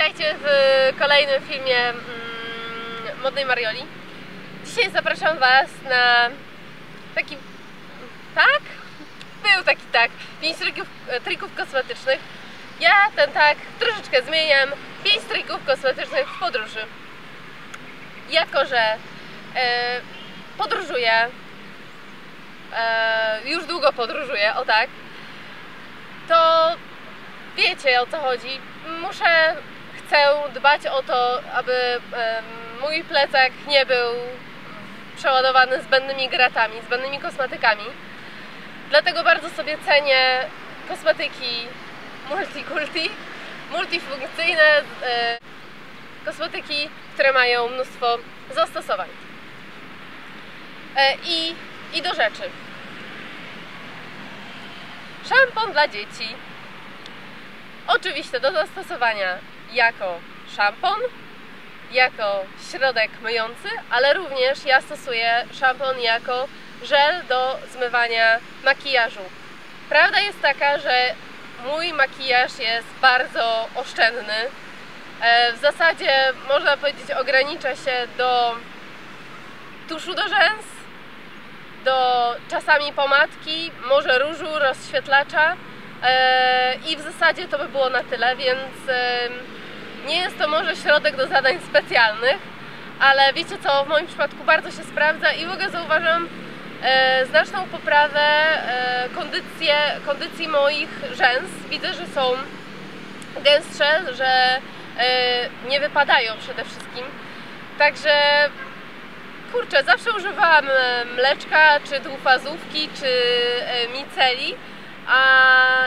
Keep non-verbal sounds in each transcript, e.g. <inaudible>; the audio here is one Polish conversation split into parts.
witajcie w kolejnym filmie mm, Modnej Marioli. Dzisiaj zapraszam Was na taki tak? Był taki tak, 5 trików, trików kosmetycznych. Ja ten tak troszeczkę zmieniam. 5 trików kosmetycznych w podróży. Jako, że e, podróżuję, e, już długo podróżuję, o tak, to wiecie o co chodzi. Muszę, chcę dbać o to, aby mój plecak nie był przeładowany zbędnymi gratami, zbędnymi kosmetykami. Dlatego bardzo sobie cenię kosmetyki multikulti, multifunkcyjne e, kosmetyki, które mają mnóstwo zastosowań. E, I, I do rzeczy. Szampon dla dzieci. Oczywiście do zastosowania jako szampon, jako środek myjący, ale również ja stosuję szampon jako żel do zmywania makijażu. Prawda jest taka, że mój makijaż jest bardzo oszczędny. E, W zasadzie można powiedzieć ogranicza się do tuszu do rzęs, do czasami pomadki, może różu, rozświetlacza e, i w zasadzie to by było na tyle, więc nie jest to może środek do zadań specjalnych, ale wiecie co, w moim przypadku bardzo się sprawdza i w ogóle zauważam e, znaczną poprawę e, kondycję, kondycji moich rzęs. Widzę, że są gęstsze, że e, nie wypadają przede wszystkim. Także kurczę, zawsze używałam e, mleczka, czy dwufazówki, czy e, miceli, a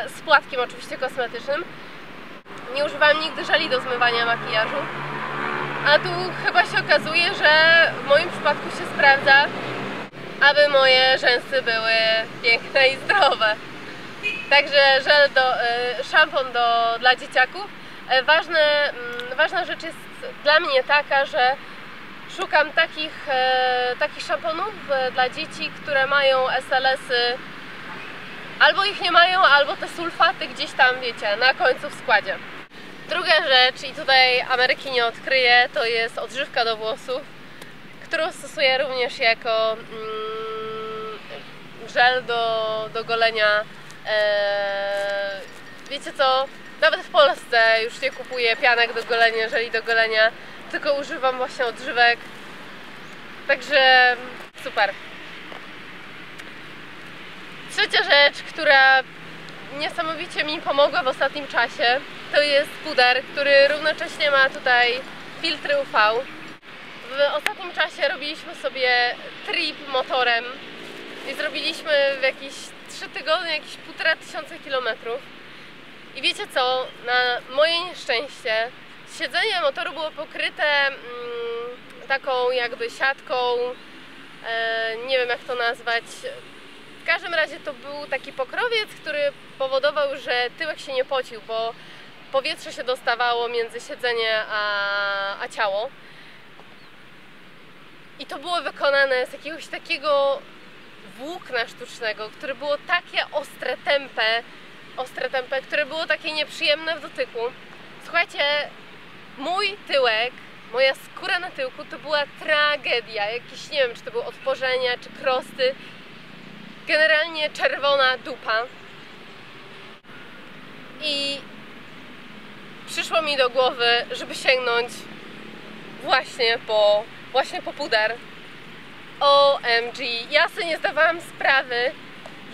z płatkiem oczywiście kosmetycznym. Nie używałam nigdy żeli do zmywania makijażu. A tu chyba się okazuje, że w moim przypadku się sprawdza, aby moje rzęsy były piękne i zdrowe. Także żel do, e, szampon do, dla dzieciaków. E, Ważne, mm, ważna rzecz jest dla mnie taka, że szukam takich, e, takich szamponów e, dla dzieci, które mają SLS-y albo ich nie mają, albo te sulfaty gdzieś tam, wiecie, na końcu w składzie. Druga rzecz, i tutaj Ameryki nie odkryję, to jest odżywka do włosów, którą stosuję również jako mm, żel do, do golenia. Eee, wiecie co? Nawet w Polsce już nie kupuję pianek do golenia, żeli do golenia, tylko używam właśnie odżywek. Także super. Trzecia rzecz, która niesamowicie mi pomogła w ostatnim czasie, to jest puder, który równocześnie ma tutaj filtry UV. W ostatnim czasie robiliśmy sobie trip motorem i zrobiliśmy w jakieś 3 tygodnie jakieś półtora tysiąca kilometrów. I wiecie co? Na moje nieszczęście siedzenie motoru było pokryte mm, taką jakby siatką, e, nie wiem jak to nazwać. W każdym razie to był taki pokrowiec, który powodował, że tyłek się nie pocił, bo powietrze się dostawało między siedzenie a, a ciało. I to było wykonane z jakiegoś takiego włókna sztucznego, które było takie ostre tempe, ostre tempe, które było takie nieprzyjemne w dotyku. Słuchajcie, mój tyłek, moja skóra na tyłku to była tragedia. Jakieś, nie wiem, czy to były otworzenia, czy krosty. Generalnie czerwona dupa. I przyszło mi do głowy, żeby sięgnąć właśnie po, właśnie po puder. OMG. Ja sobie nie zdawałam sprawy,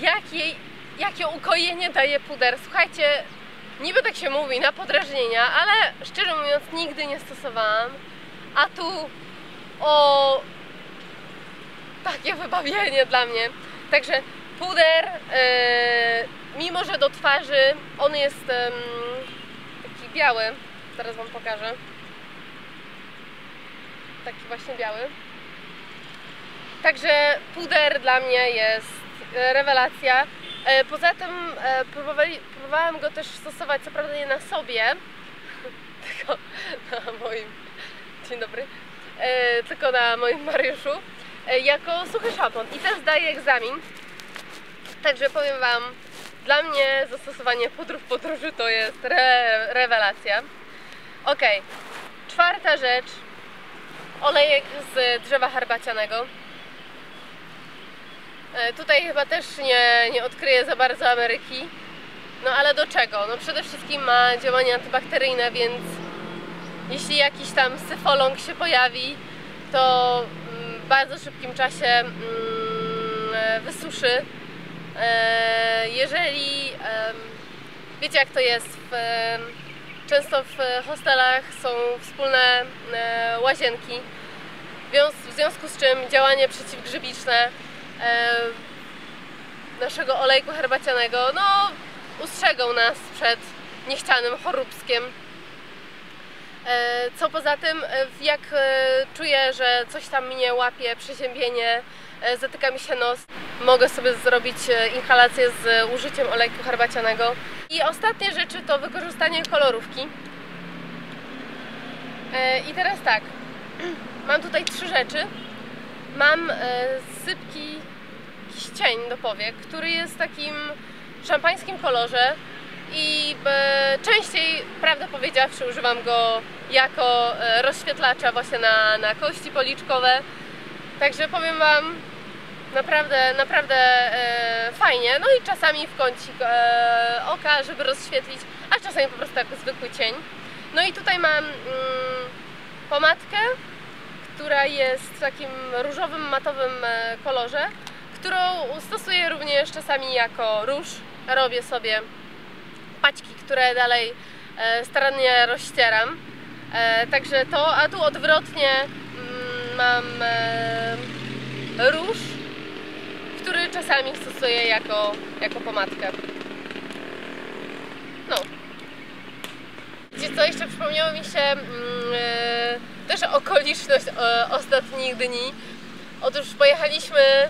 jakie, jakie ukojenie daje puder. Słuchajcie, niby tak się mówi, na podrażnienia, ale szczerze mówiąc nigdy nie stosowałam. A tu o takie wybawienie dla mnie. Także puder, e, mimo że do twarzy on jest taki biały, zaraz Wam pokażę. Taki właśnie biały. Także puder dla mnie jest e, rewelacja. E, Poza tym próbowałam go też stosować, co prawda nie na sobie, <laughs> tylko na moim, dzień dobry, tylko na moim Mariuszu, jako suchy szampon i też zdaję egzamin. Także powiem Wam, dla mnie zastosowanie pudru w podróży to jest re, rewelacja. Okej, czwarta rzecz. Olejek z drzewa herbacianego. E, Tutaj chyba też nie, nie odkryję za bardzo Ameryki. No ale do czego? No przede wszystkim ma działanie antybakteryjne, więc jeśli jakiś tam syfolong się pojawi, to bardzo szybkim czasie mm, wysuszy. E, Jeżeli wiecie jak to jest, w, często w hostelach są wspólne e, łazienki, w związku z czym działanie przeciwgrzybiczne e, naszego olejku herbacianego no, ustrzegą nas przed niechcianym choróbskiem. E, Co poza tym, e, jak e, czuję, że coś tam mnie łapie, przeziębienie, zatyka mi się nos, mogę sobie zrobić inhalację z użyciem olejku herbacianego. I ostatnie rzeczy to wykorzystanie kolorówki. I teraz tak, <clears throat> mam tutaj trzy rzeczy. Mam sypki, jakiś cień do powiek, który jest w takim szampańskim kolorze i e, częściej, prawdę powiedziawszy, używam go jako e, rozświetlacza właśnie na, na kości policzkowe. Także powiem Wam, naprawdę, naprawdę e, fajnie. No i czasami w kącik e, oka, żeby rozświetlić, a czasami po prostu jako zwykły cień. No i tutaj mam mm, pomadkę, która jest w takim różowym, matowym e, kolorze, którą stosuję również czasami jako róż. Robię sobie które dalej e, starannie rozścieram. E, także to, a tu odwrotnie mm, mam e, róż, który czasami stosuję jako, jako pomadkę. No. Wiecie co, jeszcze przypomniało mi się mm, też okoliczność ostatnich dni. Otóż pojechaliśmy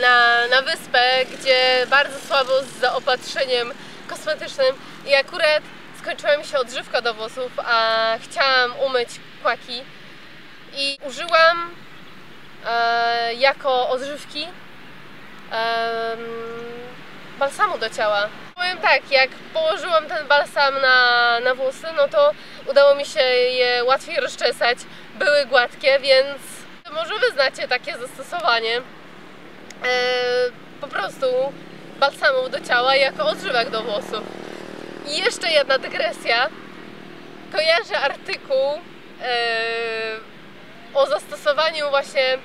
na, na wyspę, gdzie bardzo słabo z zaopatrzeniem kosmetycznym i akurat skończyła mi się odżywka do włosów, a chciałam umyć kłaki i użyłam e, jako odżywki em, balsamu do ciała. Powiem tak, jak położyłam ten balsam na, na włosy, no to udało mi się je łatwiej rozczesać. Były gładkie, więc może wy znacie takie zastosowanie. E, po prostu balsamu do ciała jako odżywek do włosów. I jeszcze jedna dygresja. Kojarzę artykuł e, o zastosowaniu właśnie e,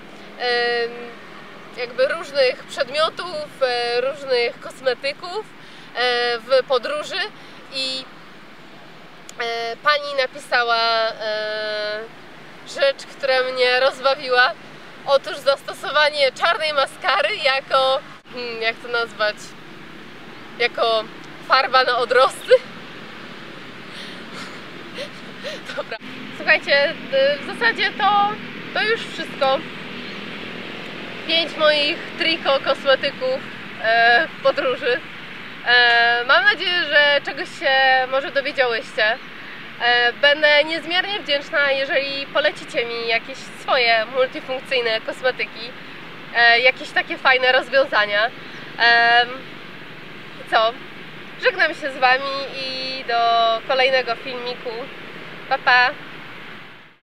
jakby różnych przedmiotów, e, różnych kosmetyków e, w podróży i e, pani napisała rzecz, która mnie rozbawiła. Otóż zastosowanie czarnej maskary jako, hmm, jak to nazwać, jako farba na odrosty. <laughs> Dobra, słuchajcie, d- w zasadzie to, to już wszystko. Pięć moich triko kosmetyków e, w podróży. E, mam nadzieję, że czegoś się może dowiedziałyście. E, Będę niezmiernie wdzięczna, jeżeli polecicie mi jakieś swoje multifunkcyjne kosmetyki, jakieś takie fajne rozwiązania. Co? Żegnam się z Wami i do kolejnego filmiku. Pa, pa!